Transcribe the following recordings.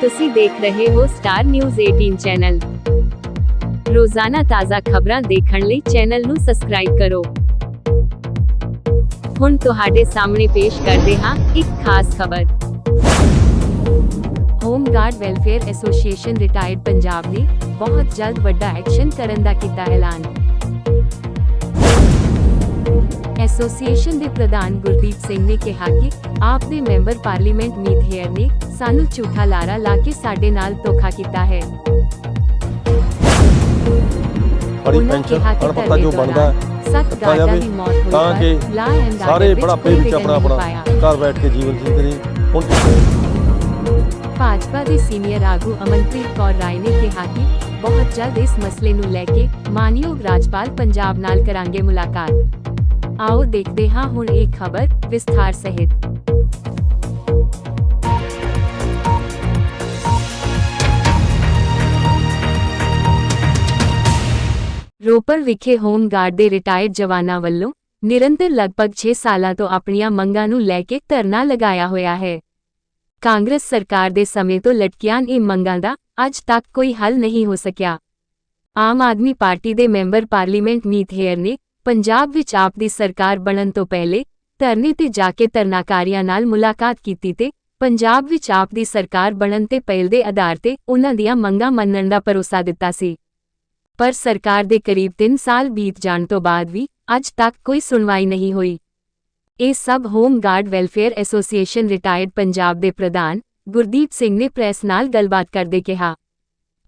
ਤੁਸੀਂ ਦੇਖ ਰਹੇ ਹੋ ਸਟਾਰ ਨਿਊਜ਼ 18 ਚੈਨਲ ਰੋਜ਼ਾਨਾ ਤਾਜ਼ਾ ਖਬਰਾਂ ਦੇਖਣ ਲਈ ਚੈਨਲ ਨੂੰ ਸਬਸਕ੍ਰਾਈਬ ਕਰੋ। ਹੁਣ ਤੁਹਾਡੇ ਸਾਹਮਣੇ ਪੇਸ਼ ਕਰਦੇ ਹਾਂ ਇੱਕ ਖਾਸ ਖਬਰ। Home guard welfare association retired Punjab ਨੇ ਬਹੁਤ ਜਲਦ ਵੱਡਾ ਐਕਸ਼ਨ ਕਰਨ ਦਾ ਕੀਤਾ ਐਲਾਨ। ਐਸੋਸੀਏਸ਼ਨ ਦੇ ਪ੍ਰਧਾਨ ਗੁਰਦੀਪ ਸਿੰਘ ਨੇ ਕਿਹਾ ਕਿ ਆਪ ਦੇ ਮੈਂਬਰ ਪਾਰਲੀਮੈਂਟ ਮੀਤ ਹੇਅਰ ਨੇ ਸਾਨੂੰ ਝੂਠਾ ਲਾਰਾ ਲਾ ਕੇ ਸਾਡੇ ਨਾਲ ਧੋਖਾ ਕੀਤਾ ਹੈ। ਉਹਨਾਂ ਪੈਨਸ਼ਨ ਅਣਪੱਤਾ ਜੋ ਬਣਦਾ ਸੱਤ ਜਾਵੇ ਦੀ ਮੌਤ ਹੋਈ ਤਾਂ ਕਿ ਸਾਰੇ ਆਰਡਰ ਵਿੱਚ ਆਪਣਾ ਆਪਣਾ। ਘਰ ਬੈਠ ਕੇ ਜੀਵਨ ਜੀ ਕਰੀ ਹੁਣ ਭਾਜਪਾ ਦੇ ਸੀਨੀਅਰ ਆਗੂ ਅਮਨਪ੍ਰੀਤ ਕੌਰ ਰਾਏ ਨੇ ਕਿਹਾ ਕਿ ਬਹੁਤ ਜਲਦ ਇਸ ਮਸਲੇ ਨੂੰ ਲੈ ਕੇ ਮਾਨਯੋਗ ਰਾਜਪਾਲ ਪੰਜਾਬ ਨਾਲ ਕਰਾਂਗੇ ਮੁਲਾਕਾਤ। ਆਓ ਦੇਖਦੇ ਹਾਂ ਹੁਣ ਇਹ ਖਬਰ ਵਿਸਥਾਰ ਸਹਿਤ। ਰੋਪੜ ਵਿਖੇ ਹੋਮ ਗਾਰਡ ਦੇ ਰਿਟਾਇਰਡ ਜਵਾਨਾਂ ਵੱਲੋਂ ਨਿਰੰਤਰ ਲਗਭਗ 6 ਸਾਲਾਂ ਤੋਂ ਆਪਣੀਆਂ ਮੰਗਾਂ ਨੂੰ ਲੈ ਕੇ ਧਰਨਾ ਲਗਾਇਆ ਹੋਇਆ ਹੈ। ਕਾਂਗਰਸ ਸਰਕਾਰ ਦੇ ਸਮੇਂ ਤੋਂ ਲਟਕੀਆਂ ਇਹ ਮੰਗਾਂ ਦਾ ਅੱਜ ਤੱਕ ਕੋਈ ਹੱਲ ਨਹੀਂ ਹੋ ਸਕਿਆ। ਆਮ ਆਦਮੀ ਪਾਰਟੀ ਦੇ ਮੈਂਬਰ ਪਾਰਲੀਮੈਂਟ ਮੀਤ ਹੇਅਰ ਨੇ ਪੰਜਾਬ ਵਿੱਚ ਆਪ ਦੀ ਸਰਕਾਰ ਬਣਨ ਤੋਂ ਪਹਿਲੇ ਧਰਨੇ ਤੇ ਜਾ ਕੇ ਧਰਨਾਕਾਰੀਆਂ ਨਾਲ ਮੁਲਾਕਾਤ ਕੀਤੀ ਤੇ ਪੰਜਾਬ ਵਿੱਚ ਆਪ ਦੀ ਸਰਕਾਰ ਬਣਨ ਤੇ ਪਹਿਲ ਦੇ ਆਧਾਰ ਤੇ ਉਹਨਾਂ ਦੀਆਂ ਮੰਗਾਂ ਮੰਨਣ ਦਾ ਭਰੋਸਾ ਦਿੱਤਾ ਸੀ। ਪਰ ਸਰਕਾਰ ਦੇ ਕਰੀਬ 3 ਸਾਲ ਬੀਤ ਜਾਣ ਤੋਂ ਬਾਅਦ ਵੀ ਅੱਜ ਤੱਕ ਕੋਈ ਸੁਣਵਾਈ ਨਹੀਂ ਹੋਈ। ਇਹ ਸਭ home guard welfare association retired Punjab ਦੇ ਪ੍ਰਧਾਨ ਗੁਰਦੀਪ ਸਿੰਘ ਨੇ ਪ੍ਰੈਸ ਨਾਲ ਗੱਲਬਾਤ ਕਰਦੇ ਕਿਹਾ।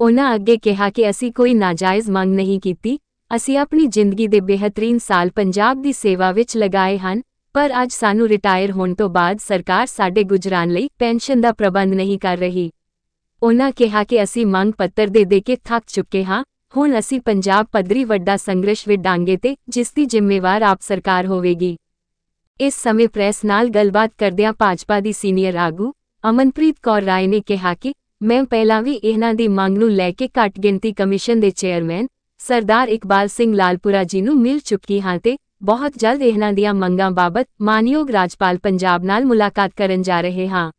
ਉਹਨਾਂ ਅੱਗੇ ਕਿਹਾ ਕਿ ਅਸੀਂ ਕੋਈ ਨਾਜਾਇਜ਼ ਮੰਗ ਨਹੀਂ ਕੀਤੀ ਅਸੀਂ ਆਪਣੀ ਜ਼ਿੰਦਗੀ ਦੇ ਬਿਹਤਰੀਨ ਸਾਲ ਪੰਜਾਬ ਦੀ ਸੇਵਾ ਵਿੱਚ ਲਗਾਏ ਹਨ, ਪਰ ਅੱਜ ਸਾਨੂੰ ਰਿਟਾਇਰ ਹੋਣ ਤੋਂ ਬਾਅਦ ਸਰਕਾਰ ਸਾਡੇ ਗੁਜਰਾਨ ਲਈ ਪੈਨਸ਼ਨ ਦਾ ਪ੍ਰਬੰਧ ਨਹੀਂ ਕਰ ਰਹੀ। ਉਹਨਾਂ ਕਿਹਾ ਕਿ ਅਸੀਂ ਮੰਗ ਪੱਤਰ ਦੇ ਦੇ ਕੇ ਥੱਕ ਚੁੱਕੇ ਹਾਂ, ਹੁਣ ਅਸੀਂ ਪੰਜਾਬ ਪੱਧਰੀ ਵੱਡਾ ਸੰਘਰਸ਼ ਵਿੱਚ ਡਾਂਗੇ ਤੇ ਜਿਸ ਦੀ ਜ਼ਿੰਮੇਵਾਰ ਆਪ ਸਰਕਾਰ ਹੋਵੇਗੀ। ਇਸ ਸਮੇਂ ਪ੍ਰੈਸ ਨਾਲ ਗੱਲਬਾਤ ਕਰਦਿਆਂ ਭਾਜਪਾ ਦੀ ਸੀਨੀਅਰ ਆਗੂ ਅਮਨਪ੍ਰੀਤ ਕੌਰ ਰਾਏ ਨੇ ਕਿਹਾ ਕਿ, ਮੈਂ ਪਹਿਲਾਂ ਵੀ ਇਹਨਾਂ ਦੀ ਮੰਗ ਨੂੰ ਲੈ ਕੇ ਘੱਟ ਗਿਣਤੀ ਕਮਿਸ਼ਨ ਦੇ ਚੇਅਰਮੈਨ ਸਰਦਾਰ ਇਕਬਾਲ ਸਿੰਘ ਲਾਲਪੁਰਾ ਜੀ ਨੂੰ ਮਿਲ ਚੁੱਕੀ ਹਾਂ ਤੇ ਬਹੁਤ ਜਲਦ ਇਹਨਾਂ ਦੀਆਂ ਮੰਗਾਂ ਬਾਬਤ ਮਾਨਯੋਗ ਰਾਜਪਾਲ ਪੰਜਾਬ ਨਾਲ ਮੁਲਾਕਾਤ ਕਰਨ ਜਾ ਰਹੇ ਹਾਂ।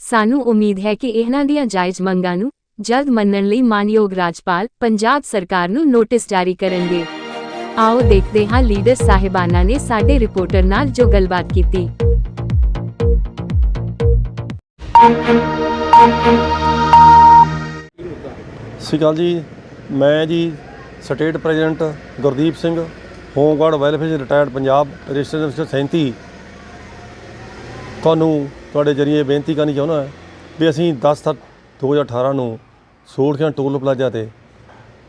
ਸਾਨੂੰ ਉਮੀਦ ਹੈ ਕਿ ਇਹਨਾਂ ਦੀਆਂ ਜਾਇਜ਼ ਮੰਗਾਂ ਨੂੰ ਜਲਦ ਮੰਨਣ ਲਈ ਮਾਨਯੋਗ ਰਾਜਪਾਲ ਪੰਜਾਬ ਸਰਕਾਰ ਨੂੰ ਨੋਟਿਸ ਜਾਰੀ ਕਰਨਗੇ। ਆਓ ਦੇਖਦੇ ਹਾਂ ਲੀਡਰ ਸਾਹਿਬਾਨਾਂ ਨੇ ਸਾਡੇ ਰਿਪੋਰਟਰ ਨਾਲ ਜੋ ਗੱਲਬਾਤ ਕੀਤੀ। ਸਤਿ ਜੀ। ਮੈਂ ਜੀ state president Gurdeep Singh, home guard welfare retired Punjab register number 37 ਤੁਹਾਨੂੰ ਤੁਹਾਡੇ ਜਰੀਏ ਬੇਨਤੀ ਕਰਨੀ ਚਾਹੁੰਦਾ ਵੀ ਅਸੀਂ 10 ਸੱਤ 2018 ਨੂੰ ਸੋਲਖਿਆਂ ਟੋਲ ਪਲਾਜ਼ਾ ਤੇ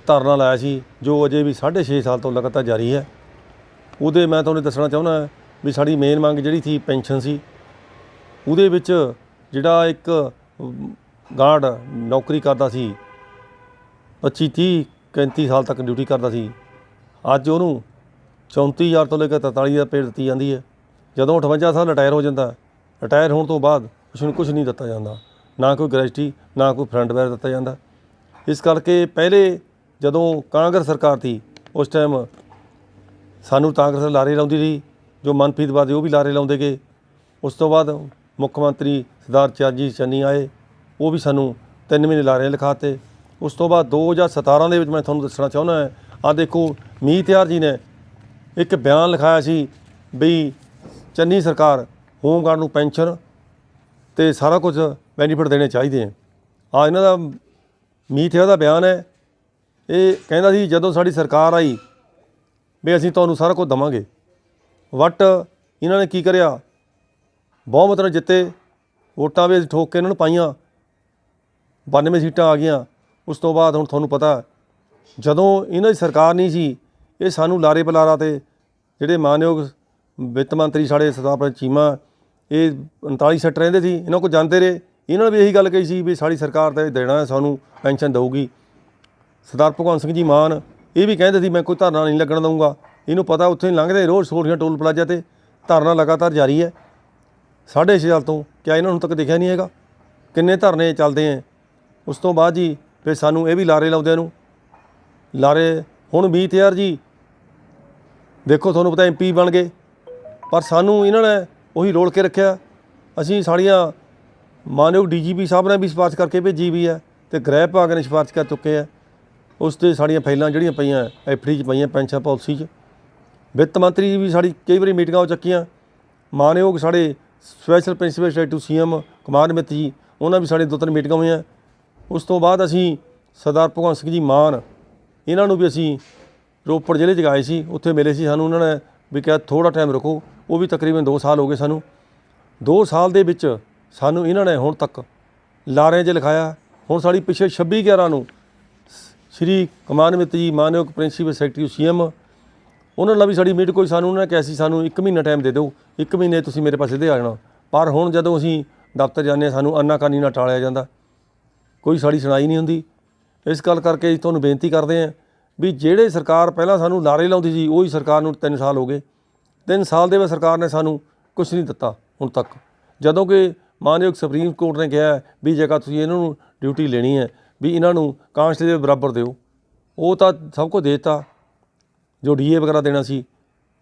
ਧਰਨਾ ਲਾਇਆ ਸੀ, ਜੋ ਅਜੇ ਵੀ 6.5 ਸਾਲ ਤੋਂ ਲਗਾਤਾਰ ਜਾਰੀ ਹੈ। ਉਹਦੇ ਮੈਂ ਤੁਹਾਨੂੰ ਦੱਸਣਾ ਚਾਹੁੰਦਾ ਵੀ ਸਾਡੀ ਮੇਨ ਮੰਗ ਜਿਹੜੀ ਸੀ ਪੈਨਸ਼ਨ ਸੀ। ਉਹਦੇ ਵਿੱਚ ਜਿਹੜਾ ਇੱਕ ਗਾਰਡ ਨੌਕਰੀ ਕਰਦਾ ਸੀ 25 30 35 ਸਾਲ ਤੱਕ ਡਿਊਟੀ ਕਰਦਾ ਸੀ। ਅੱਜ ਉਹਨੂੰ 34000 ਤੋਂ ਲੈ ਕੇ 43000 ਪੇ ਦਿੱਤੀ ਜਾਂਦੀ ਹੈ। ਜਦੋਂ 58 ਸਾਲ ਰਿਟਾਇਰ ਹੋ ਜਾਂਦਾ ਰਿਟਾਇਰ ਹੋਣ ਤੋਂ ਬਾਅਦ ਉਸ ਨੂੰ ਕੁਝ ਨਹੀਂ ਦਿੱਤਾ ਜਾਂਦਾ। ਨਾ ਕੋਈ ਗ੍ਰੈਜੂਟੀ ਨਾ ਕੋਈ ਫਰੰਟ ਵੈਰ ਦਿੱਤਾ ਜਾਂਦਾ। ਇਸ ਕਰਕੇ ਪਹਿਲੇ ਜਦੋਂ ਕਾਂਗਰਸ ਸਰਕਾਰ ਸੀ, ਉਸ ਟਾਈਮ ਸਾਨੂੰ ਕਾਂਗਰਸ ਲਾਰੇ ਲਾਉਂਦੀ ਰਹੀ। ਜੋ ਮਨਪ੍ਰੀਤ ਬਾਦਲ ਉਹ ਵੀ ਲਾਰੇ ਲਾਉਂਦੇ ਗਏ। ਉਸ ਤੋਂ ਬਾਅਦ ਮੁੱਖ ਮੰਤਰੀ ਸਰਦਾਰ ਚਰਨਜੀਤ ਚੰਨੀ ਆਏ। ਉਹ ਵੀ ਸਾਨੂੰ ਤਿੰਨ ਮਹੀਨੇ ਲਾਰੇ ਲਿਖਾਤੇ। ਉਸ ਤੋਂ ਬਾਅਦ 2017 ਦੇ ਵਿੱਚ ਮੈਂ ਤੁਹਾਨੂੰ ਦੱਸਣਾ ਚਾਹੁੰਦਾ ਹਾਂ। ਆ ਦੇਖੋ, ਮੀਤ ਯਾਰ ਜੀ ਨੇ ਇੱਕ ਬਿਆਨ ਲਿਖਾਇਆ ਸੀ ਵੀ ਚੰਨੀ ਸਰਕਾਰ ਹੋਮਗਾਰਡ ਨੂੰ ਪੈਨਸ਼ਨ ਤੇ ਸਾਰਾ ਕੁਝ ਬੈਨੀਫਿਟ ਦੇਣੇ ਚਾਹੀਦੇ ਆ। ਆ ਇਹਨਾਂ ਦਾ ਮੀਤ ਦਾ ਬਿਆਨ ਹੈ। ਇਹ ਕਹਿੰਦਾ ਸੀ, ਜਦੋਂ ਸਾਡੀ ਸਰਕਾਰ ਆਈ ਵੀ ਅਸੀਂ ਤੁਹਾਨੂੰ ਸਾਰਾ ਕੁਝ ਦਵਾਂਗੇ। ਵਟ ਇਹਨਾਂ ਨੇ ਕੀ ਕਰਿਆ? ਬਹੁਮਤ ਨਾਲ ਜਿੱਤੇ। ਵੋਟਾਂ ਵੀ ਅਸੀਂ ਠੋਕ ਕੇ ਇਹਨਾਂ ਨੂੰ ਪਾਈਆਂ। 92 ਸੀਟਾਂ ਆ ਗਈਆਂ। ਉਸ ਤੋਂ ਬਾਅਦ ਹੁਣ ਤੁਹਾਨੂੰ ਪਤਾ, ਜਦੋਂ ਇਹਨਾਂ ਦੀ ਸਰਕਾਰ ਨਹੀਂ ਸੀ, ਇਹ ਸਾਨੂੰ ਲਾਰੇ ਪਲਾਰਾ ਤੇ ਜਿਹੜੇ ਮਾਨਯੋਗ ਵਿੱਤ ਮੰਤਰੀ ਸਾਡੇ ਸਰਦਾਰ ਚੀਮਾ, ਇਹ 39 ਸੈਟ ਰਹਿੰਦੇ ਸੀ, ਇਹਨਾਂ ਕੋਲ ਜਾਂਦੇ ਰਹੇ। ਇਹਨਾਂ ਨੇ ਵੀ ਇਹੀ ਗੱਲ ਕਹੀ ਸੀ ਵੀ ਸਾਡੀ ਸਰਕਾਰ ਤਾਂ ਇਹ ਦੇਣਾ ਸਾਨੂੰ ਪੈਨਸ਼ਨ ਦਊਗੀ। ਸਰਦਾਰ ਭਗਵੰਤ ਸਿੰਘ ਜੀ ਮਾਨ ਇਹ ਵੀ ਕਹਿੰਦੇ ਸੀ, ਮੈਂ ਕੋਈ ਧਰਨਾ ਨਹੀਂ ਲੱਗਣ ਦਊਂਗਾ। ਇਹਨੂੰ ਪਤਾ ਉੱਥੇ ਹੀ ਲੰਘਦੇ ਰੋਜ਼ ਸੋਰੀਆਂ ਟੋਲ ਪਲਾਜ਼ਾ ਤੇ ਧਰਨਾ ਲਗਾਤਾਰ ਜਾਰੀ ਹੈ। ਸਾਢੇ ਛੇ ਸਾਲ ਤੋਂ ਕਿਆ ਇਹਨਾਂ ਨੂੰ ਤੱਕ ਦੇਖਿਆ ਨਹੀਂ ਹੈਗਾ? ਕਿੰਨੇ ਧਰਨੇ ਚੱਲਦੇ ਹੈ? ਉਸ ਤੋਂ ਬਾਅਦ ਜੀ ਫਿਰ ਸਾਨੂੰ ਇਹ ਵੀ ਲਾਰੇ ਲਾਉਂਦਿਆਂ ਨੂੰ। ਲਾਰੇ ਹੁਣ 20000 ਜੀ। ਦੇਖੋ ਤੁਹਾਨੂੰ ਪਤਾ ਐਮਪੀ ਬਣ ਗਏ। ਪਰ ਸਾਨੂੰ ਇਹਨਾਂ ਨੇ ਉਹੀ ਰੋਲ ਕੇ ਰੱਖਿਆ। ਅਸੀਂ ਸਾਡੀਆਂ ਮਾਨਯੋਗ ਡੀਜੀਪੀ ਸਾਹਿਬ ਨੇ ਵੀ ਸਿਫਾਰਿਸ਼ ਕਰਕੇ ਭੇਜੀ ਵੀ ਹੈ ਤੇ ਗ੍ਰਹਿ ਵਿਭਾਗ ਨੇ ਸਿਫਾਰਿਸ਼ ਕਰ ਚੁੱਕੇ ਆ ਉਸ ਤੇ ਸਾਡੀਆਂ ਫਾਈਲਾਂ ਜਿਹੜੀਆਂ ਪਈਆਂ, ਐਫਡੀ 'ਚ ਪਈਆਂ, ਪੈਨਸ਼ਨ ਪਾਲਿਸੀ 'ਚ। ਵਿੱਤ ਮੰਤਰੀ ਜੀ ਵੀ ਸਾਡੀ ਕਈ ਵਾਰੀ ਮੀਟਿੰਗਾਂ ਹੋ ਚੱਕੀਆਂ। ਮਾਨਯੋਗ ਸਾਡੇ special principal secretary to CM Kumar Mit ji, ਉਹਨਾਂ ਵੀ ਸਾਡੇ ਦੋ ਤਿੰਨ ਮੀਟਿੰਗਾਂ ਹੋਈਆਂ। ਉਸ ਤੋਂ ਬਾਅਦ ਅਸੀਂ ਸਰਦਾਰ ਭਗਵੰਤ ਸਿੰਘ ਜੀ ਮਾਨ, ਇਹਨਾਂ ਨੂੰ ਵੀ ਅਸੀਂ ਰੋਪੜ ਜ਼ਿਲ੍ਹੇ 'ਚ ਗਏ ਸੀ, ਉੱਥੇ ਮਿਲੇ ਸੀ ਸਾਨੂੰ, ਉਹਨਾਂ ਨੇ ਵੀ ਕਿਹਾ ਥੋੜਾ ਟਾਈਮ ਰੁਕੋ, ਉਹ ਵੀ ਤਕਰੀਬਨ 2 ਸਾਲ ਹੋ ਗਏ ਸਾਨੂੰ। 2 ਸਾਲ ਦੇ ਵਿੱਚ ਸਾਨੂੰ ਇਹਨਾਂ ਨੇ ਹੁਣ ਤੱਕ ਲਾਰਿਆਂ 'ਚ ਲਿਖਾਇਆ। ਹੁਣ ਸਾਡੀ ਪਿਛੇ 26 11 ਨੂੰ ਸ਼੍ਰੀ ਕਮਾਨਵਿਤ ਜੀ, ਮਾਨਯੋਗ ਪ੍ਰਿੰਸੀਪਲ ਸੈਕਟਰੀ, ਸੀਐਮ, ਉਹਨਾਂ ਨਾਲ ਵੀ ਸਾਡੀ ਮੀਟ ਕੋਈ ਸਾਨੂੰ, ਉਹਨਾਂ ਨੇ ਕਿਹਾ ਸੀ ਸਾਨੂੰ 1 ਮਹੀਨਾ ਟਾਈਮ ਦੇ ਦਿਓ 1 ਮਹੀਨੇ ਤੁਸੀਂ ਮੇਰੇ ਪਾਸੇ ਦੇ ਆ ਜਾਣਾ। ਪਰ ਹੁਣ ਜਦੋਂ ਅਸੀਂ ਦਫ਼ਤਰ ਜਾਂਦੇ ਹਾਂ, ਸਾਨੂੰ ਅੰਨਾਕਾਨੀ ਨਾਲ ਟਾਲਿਆ ਜਾਂਦਾ। ਕੋਈ ਸਾਡੀ ਸੁਣਾਈ ਨਹੀਂ ਹੁੰਦੀ। ਇਸ ਗੱਲ ਕਰਕੇ ਅਸੀਂ ਤੁਹਾਨੂੰ ਬੇਨਤੀ ਕਰਦੇ ਹਾਂ ਵੀ ਜਿਹੜੇ ਸਰਕਾਰ ਪਹਿਲਾਂ ਸਾਨੂੰ ਲਾਰੇ ਲਾਉਂਦੀ ਸੀ, ਉਹੀ ਸਰਕਾਰ ਨੂੰ 3 ਸਾਲ ਹੋ ਗਏ। 3 ਸਾਲ ਦੇ ਵਿੱਚ ਸਰਕਾਰ ਨੇ ਸਾਨੂੰ ਕੁਝ ਨਹੀਂ ਦਿੱਤਾ ਹੁਣ ਤੱਕ। ਜਦੋਂ ਕਿ ਮਾਨਯੋਗ ਸੁਪਰੀਮ ਕੋਰਟ ਨੇ ਕਿਹਾ ਵੀ ਜੇਕਰ ਤੁਸੀਂ ਇਹਨਾਂ ਨੂੰ ਡਿਊਟੀ ਲੈਣੀ ਹੈ ਵੀ ਇਹਨਾਂ ਨੂੰ ਕਾਂਸਟੇਬਲ ਦੇ ਬਰਾਬਰ ਦਿਓ, ਉਹ ਤਾਂ ਸਭ ਕੁਝ ਦੇਤਾ। ਜੋ ਡੀਏ ਵਗੈਰਾ ਦੇਣਾ ਸੀ।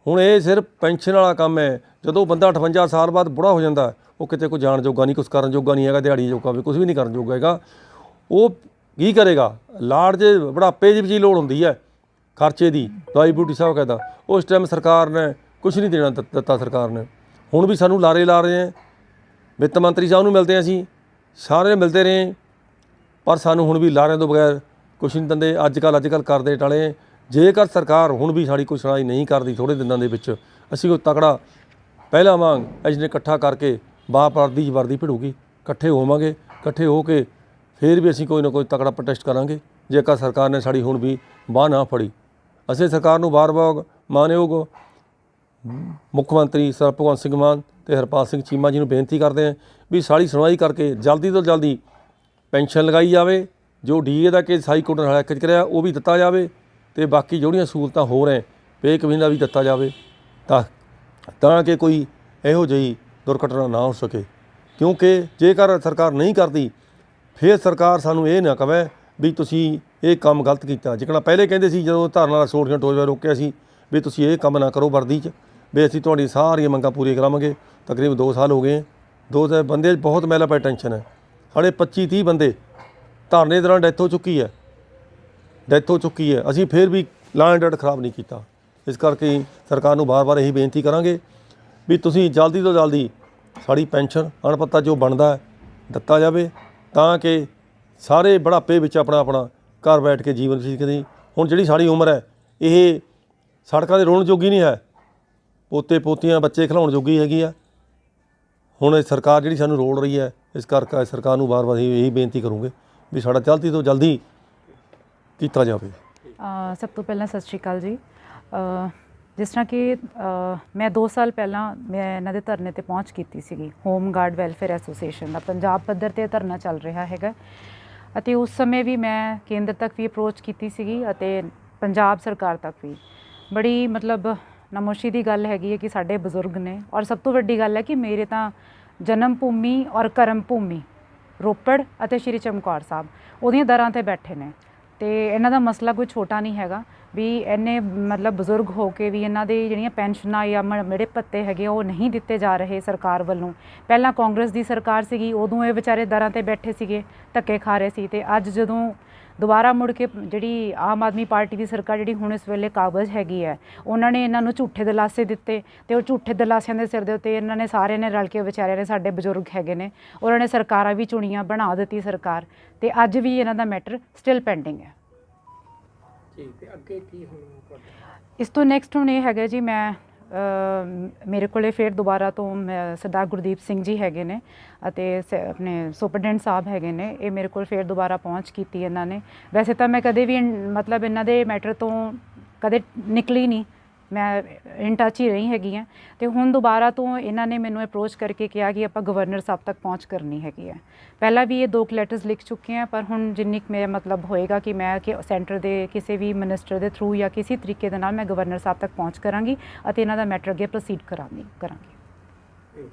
ਹੁਣ ਇਹ ਸਿਰਫ ਪੈਨਸ਼ਨ ਵਾਲਾ ਕੰਮ ਹੈ। ਜਦੋਂ ਬੰਦਾ 58 ਸਾਲ ਬਾਅਦ ਬੁੜਾ ਹੋ ਜਾਂਦਾ, ਉਹ ਕਿਤੇ ਕੋਈ ਜਾਣ ਜੋਗਾ ਨਹੀਂ ਕੁਝ ਕਰਨ ਜੋਗਾ ਨਹੀਂ ਹੈਗਾ, ਦਿਹਾੜੀ ਜੋਗਾ ਵੀ ਕੁਝ ਵੀ ਨਹੀਂ ਕਰਨ ਜੋਗਾ ਹੈਗਾ। ਉਹ ਕੀ ਕਰੇਗਾ? ਲਾੜ ਜੇ ਬੁਢਾਪੇ ਦੀ ਵੀ ਲੋੜ ਹੁੰਦੀ ਹੈ, ਖਰਚੇ ਦੀ, ਦਵਾਈ ਬੂਟੀ ਸਾਹਿਬ ਕਹਿੰਦਾ ਉਸ ਟਾਈਮ ਸਰਕਾਰ ਨੇ ਕੁਝ ਨਹੀਂ ਦੇਣਾ ਦਿੱਤਾ ਸਰਕਾਰ ਨੇ। ਹੁਣ ਵੀ ਸਾਨੂੰ ਲਾਰੇ ਲਾ ਰਹੇ ਹੈ। ਵਿੱਤ ਮੰਤਰੀ ਸਾਹਿਬ ਨੂੰ ਮਿਲਦੇ ਹਾਂ ਅਸੀਂ। ਸਾਰੇ ਮਿਲਦੇ ਰਹੇ। ਪਰ ਸਾਨੂੰ ਹੁਣ ਵੀ ਲਾਰਿਆਂ ਤੋਂ ਬਗੈਰ ਕੁਛ ਨਹੀਂ ਦਿੰਦੇ। ਅੱਜ ਕੱਲ ਅੱਜ ਕੱਲ ਕਰਦੇ ਟਾਲੇ ਜੇਕਰ ਸਰਕਾਰ ਹੁਣ ਵੀ ਸਾਡੀ ਕੋਈ ਸੁਣਾਈ ਨਹੀਂ ਕਰਦੀ ਥੋੜੇ ਦਿਨਾਂ ਦੇ ਵਿੱਚ, ਅਸੀਂ ਉਹ ਤਕੜਾ ਪਹਿਲਾ ਵਾਂਗ ਅਜਨੇ ਇਕੱਠਾ ਕਰਕੇ ਬਾਪਰਦੀ ਦੀ ਵਰਦੀ ਭਿੜੂਗੀ। ਇਕੱਠੇ ਹੋਵਾਂਗੇ, ਇਕੱਠੇ ਹੋ ਕੇ ਫਿਰ ਵੀ ਅਸੀਂ ਕੋਈ ਨਾ ਕੋਈ ਤਕੜਾ ਪ੍ਰੋਟੈਸਟ ਕਰਾਂਗੇ। ਜੇਕਰ ਸਰਕਾਰ ਨੇ ਸਾਡੀ ਹੁਣ ਵੀ ਬਾਹ ਨਾ ਫੜੀ। ਅਸੀਂ ਸਰਕਾਰ ਨੂੰ ਬਾਰ-ਬਾਰ ਮਾਨਯੋਗ ਮੁੱਖ ਮੰਤਰੀ ਸਰ ਭਗਵੰਤ ਸਿੰਘ ਮਾਨ ਤੇ ਹਰਪਾਲ ਸਿੰਘ ਚੀਮਾ ਜੀ ਨੂੰ ਬੇਨਤੀ ਕਰਦੇ ਹਾਂ ਵੀ ਸਾਰੀ ਸੁਣਵਾਈ ਕਰਕੇ ਜਲਦੀ ਤੋਂ ਜਲਦੀ ਪੈਨਸ਼ਨ ਲਗਾਈ ਜਾਵੇ। ਜੋ ਡੀਏ ਦਾ ਕੇਸ ਹਾਈ ਕੋਰਟ ਨੇ ਹੜਕ ਕਰਿਆ, ਉਹ ਵੀ ਦਿੱਤਾ ਜਾਵੇ ਤੇ ਬਾਕੀ ਜਿਹੜੀਆਂ ਸਹੂਲਤਾਂ ਹੋਰ ਹੈ ਪੇ ਕਮੀਨ ਦਾ ਵੀ ਦਿੱਤਾ ਜਾਵੇ ਤਾਂ ਤਾਂ ਕਿ ਕੋਈ ਇਹੋ ਜਿਹੀ ਦੁਰਘਟਨਾ ਨਾ ਹੋ ਸਕੇ। ਕਿਉਂਕਿ ਜੇਕਰ ਸਰਕਾਰ ਨਹੀਂ ਕਰਦੀ ਫਿਰ ਸਰਕਾਰ ਸਾਨੂੰ ਇਹ ਨਾ ਕਵੇ ਵੀ ਤੁਸੀਂ ਇਹ ਕੰਮ ਗਲਤ ਕੀਤਾ। ਜਿਕਣਾ ਪਹਿਲੇ ਕਹਿੰਦੇ ਸੀ ਜਦੋਂ ਧਰਨਾ ਸੋਟੀਆਂ ਟੋਜਾ ਰੋਕਿਆ ਸੀ ਵੀ ਤੁਸੀਂ ਇਹ ਕੰਮ ਨਾ ਕਰੋ ਵਰਦੀ 'ਚ, ਵੀ ਅਸੀਂ ਤੁਹਾਡੀ ਸਾਰੀਆਂ ਮੰਗਾਂ ਪੂਰੀਆਂ ਕਰਾਵਾਂਗੇ। ਤਕਰੀਬਨ 2 ਸਾਲ ਹੋ ਗਏ। ਦੋ ਤੇ ਬੰਦੇ 'ਚ ਬਹੁਤ ਮੈਲਾ ਪੈ ਟੈਨਸ਼ਨ ਹੈ। ਸਾਡੇ 25 30 ਬੰਦੇ ਧਰਨੇ ਦੌਰਾਨ ਡੈਥ ਹੋ ਚੁੱਕੀ ਹੈ। ਡੈਥ ਹੋ ਚੁੱਕੀ ਹੈ। ਅਸੀਂ ਫਿਰ ਵੀ ਲਾਈਨ ਐਂਡ ਖਰਾਬ ਨਹੀਂ ਕੀਤਾ। ਇਸ ਕਰਕੇ ਸਰਕਾਰ ਨੂੰ ਬਾਰ-ਬਾਰ ਇਹੀ ਬੇਨਤੀ ਕਰਾਂਗੇ ਵੀ ਤੁਸੀਂ ਜਲਦੀ ਤੋਂ ਜਲਦੀ ਸਾਡੀ ਪੈਨਸ਼ਨ ਅਣਪੱਤਾ ਜੋ ਬਣਦਾ ਦਿੱਤਾ ਜਾਵੇ। ਤਾਂ ਕਿ ਸਾਰੇ ਬੁਢਾਪੇ ਵਿੱਚ ਆਪਣਾ ਆਪਣਾ ਘਰ ਬੈਠ ਕੇ ਜੀਵਨ ਬਤੀਤ ਕਰੀ ਹੁਣ ਜਿਹੜੀ ਸਾਡੀ ਉਮਰ ਹੈ, ਇਹ ਸੜਕਾਂ ਦੇ ਰੋਣ ਜੋਗੀ ਨਹੀਂ ਹੈ। ਪੋਤੇ ਪੋਤੀਆਂ, ਬੱਚੇ ਖਿਲਾਉਣ ਜੋਗੀ ਹੈਗੀ ਆ। ਹੁਣ ਇਹ ਸਰਕਾਰ ਜਿਹੜੀ ਸਾਨੂੰ ਰੋਲ ਰਹੀ ਹੈ, ਇਸ ਕਰਕੇ ਸਰਕਾਰ ਨੂੰ ਵਾਰ-ਵਾਰ ਇਹੀ ਇਹੀ ਬੇਨਤੀ ਕਰੂੰਗੇ ਵੀ ਸਾਡਾ ਜਲਦੀ ਤੋਂ ਜਲਦੀ ਕੀਤਾ ਜਾਵੇ। ਸਭ ਤੋਂ ਪਹਿਲਾਂ ਸਤਿ ਸ਼੍ਰੀ ਅਕਾਲ ਜੀ। ਜਿਸ ਤਰ੍ਹਾਂ ਕਿ ਮੈਂ 2 ਸਾਲ ਪਹਿਲਾਂ ਮੈਂ ਇਹਨਾਂ ਦੇ ਧਰਨੇ ਤੇ ਪਹੁੰਚ ਕੀਤੀ ਸੀਗੀ ਹੋਮ ਗਾਰਡ ਵੈਲਫੇਅਰ ਐਸੋਸੀਏਸ਼ਨ ਦਾ, ਪੰਜਾਬ ਪੱਧਰ ਤੇ ਧਰਨਾ ਚੱਲ ਰਿਹਾ ਹੈਗਾ। ਅਤੇ ਉਸ ਸਮੇਂ ਵੀ ਮੈਂ ਕੇਂਦਰ ਤੱਕ ਵੀ ਅਪਰੋਚ ਕੀਤੀ ਸੀਗੀ ਅਤੇ ਪੰਜਾਬ ਸਰਕਾਰ ਤੱਕ ਵੀ। ਬੜੀ ਮਤਲਬ ਨਮੋਸ਼ੀ ਦੀ ਗੱਲ ਹੈਗੀ ਹੈ ਕਿ ਸਾਡੇ ਬਜ਼ੁਰਗ ਨੇ, ਔਰ ਸਭ ਤੋਂ ਵੱਡੀ ਗੱਲ ਹੈ ਕਿ ਮੇਰੇ ਤਾਂ ਜਨਮ ਭੂਮੀ ਔਰ ਕਰਮ ਭੂਮੀ ਰੋਪੜ ਅਤੇ ਸ਼੍ਰੀ ਚਮਕੌਰ ਸਾਹਿਬ, ਉਹਦੀਆਂ ਦਰਾਂ ਤੇ ਬੈਠੇ ਨੇ। ਤੇ ਇਹਨਾਂ ਦਾ ਮਸਲਾ ਕੋਈ ਛੋਟਾ ਨਹੀਂ ਹੈਗਾ ਵੀ ਇੰਨੇ ਮਤਲਬ ਬਜ਼ੁਰਗ ਹੋ ਕੇ ਵੀ ਇਹਨਾਂ ਦੇ ਜਿਹੜੀਆਂ ਪੈਨਸ਼ਨਾਂ ਜਾਂ ਮੇਰੇ ਭੱਤੇ ਹੈਗੇ ਆ, ਉਹ ਨਹੀਂ ਦਿੱਤੇ ਜਾ ਰਹੇ ਸਰਕਾਰ ਵੱਲੋਂ। ਪਹਿਲਾਂ ਕਾਂਗਰਸ ਦੀ ਸਰਕਾਰ ਸੀਗੀ ਉਦੋਂ ਇਹ ਵਿਚਾਰੇ ਦਰਾਂ ਤੇ ਬੈਠੇ ਸੀਗੇ ਧੱਕੇ ਖਾ ਰਹੇ ਸੀ ਤੇ ਅੱਜ ਜਦੋਂ ਦੁਬਾਰਾ ਮੁੜ ਕੇ ਜਿਹੜੀ ਆਮ ਆਦਮੀ ਪਾਰਟੀ ਦੀ ਸਰਕਾਰ ਜਿਹੜੀ ਹੁਣ ਇਸ ਵੇਲੇ ਕਾਬਜ਼ ਹੈਗੀ ਹੈ ਉਹਨਾਂ ਨੇ ਇਹਨਾਂ ਨੂੰ ਝੂਠੇ ਦਿਲਾਸੇ ਦਿੱਤੇ ਤੇ ਉਹ ਝੂਠੇ ਦਿਲਾਸਿਆਂ ਦੇ ਸਿਰ ਦੇ ਉੱਤੇ ਇਹਨਾਂ ਨੇ ਸਾਰਿਆਂ ਨੇ ਰਲ ਕੇ ਵਿਚਾਰਿਆਂ ਨੇ ਸਾਡੇ ਬਜ਼ੁਰਗ ਹੈਗੇ ਨੇ ਉਹਨਾਂ ਨੇ ਸਰਕਾਰਾਂ ਵੀ ਚੁਣੀਆਂ ਬਣਾ ਦਿੱਤੀ ਸਰਕਾਰ ਤੇ ਅੱਜ ਵੀ ਇਹਨਾਂ ਦਾ ਮੈਟਰ ਸਟਿਲ ਪੈਂਡਿੰਗ ਹੈ। ਠੀਕ ਤੇ ਅੱਗੇ ਕੀ ਹੋਣਾ ਤੁਹਾਡਾ? ਇਸ ਤੋਂ ਨੈਕਸਟ ਹੁਣ ਇਹ ਹੈਗਾ ਜੀ ਮੈਂ ਮੇਰੇ ਕੋਲੇ ਫਿਰ ਦੁਬਾਰਾ ਤੋਂ ਮੈਂ- ਸਰਦਾਰ ਗੁਰਦੀਪ ਸਿੰਘ ਜੀ ਹੈਗੇ ਨੇ ਅਤੇ ਸ- ਆਪਣੇ ਸੁਪਰਡੈਂਟ ਸਾਹਿਬ ਹੈਗੇ ਨੇ, ਇਹ ਮੇਰੇ ਕੋਲ ਫਿਰ ਦੁਬਾਰਾ ਪਹੁੰਚ ਕੀਤੀ ਇਹਨਾਂ ਨੇ। ਵੈਸੇ ਤਾਂ ਮੈਂ ਕਦੇ ਵੀ ਇਨ- ਮਤਲਬ ਇਹਨਾਂ ਦੇ ਮੈਟਰ ਤੋਂ ਕਦੇ ਨਿਕਲੀ ਨਹੀਂ। ਮੈਂ ਇਨ ਟੱਚ ਹੀ ਰਹੀ ਹੈਗੀ ਆ ਤੇ ਹੁਣ ਦੁਬਾਰਾ ਤੋਂ ਇਹਨਾਂ ਨੇ ਮੈਨੂੰ ਅਪਰੋਚ ਕਰਕੇ ਕਿਹਾ ਕਿ ਆਪਾਂ ਗਵਰਨਰ ਸਾਹਿਬ ਤੱਕ ਪਹੁੰਚ ਕਰਨੀ ਹੈਗੀ ਹੈ। ਪਹਿਲਾਂ ਵੀ ਇਹ ਦੋ ਲੈਟਰਸ ਲਿਖ ਚੁੱਕੇ ਆ ਪਰ ਹੁਣ ਜਿੰਨੀ ਕੁ ਮੇਰਾ ਮਤਲਬ ਹੋਏਗਾ ਕਿ ਮੈਂ ਕਿ ਸੈਂਟਰ ਦੇ ਕਿਸੇ ਵੀ ਮਿਨਿਸਟਰ ਦੇ ਥਰੂ ਜਾਂ ਕਿਸੇ ਤਰੀਕੇ ਦੇ ਨਾਲ ਮੈਂ ਗਵਰਨਰ ਸਾਹਿਬ ਤੱਕ ਪਹੁੰਚ ਕਰਾਂਗੀ ਅਤੇ ਇਹਨਾਂ ਦਾ ਮੈਟਰ ਅੱਗੇ ਪ੍ਰੋਸੀਡ ਕਰਾਂਗੀ ਕਰਾਂਗੀ।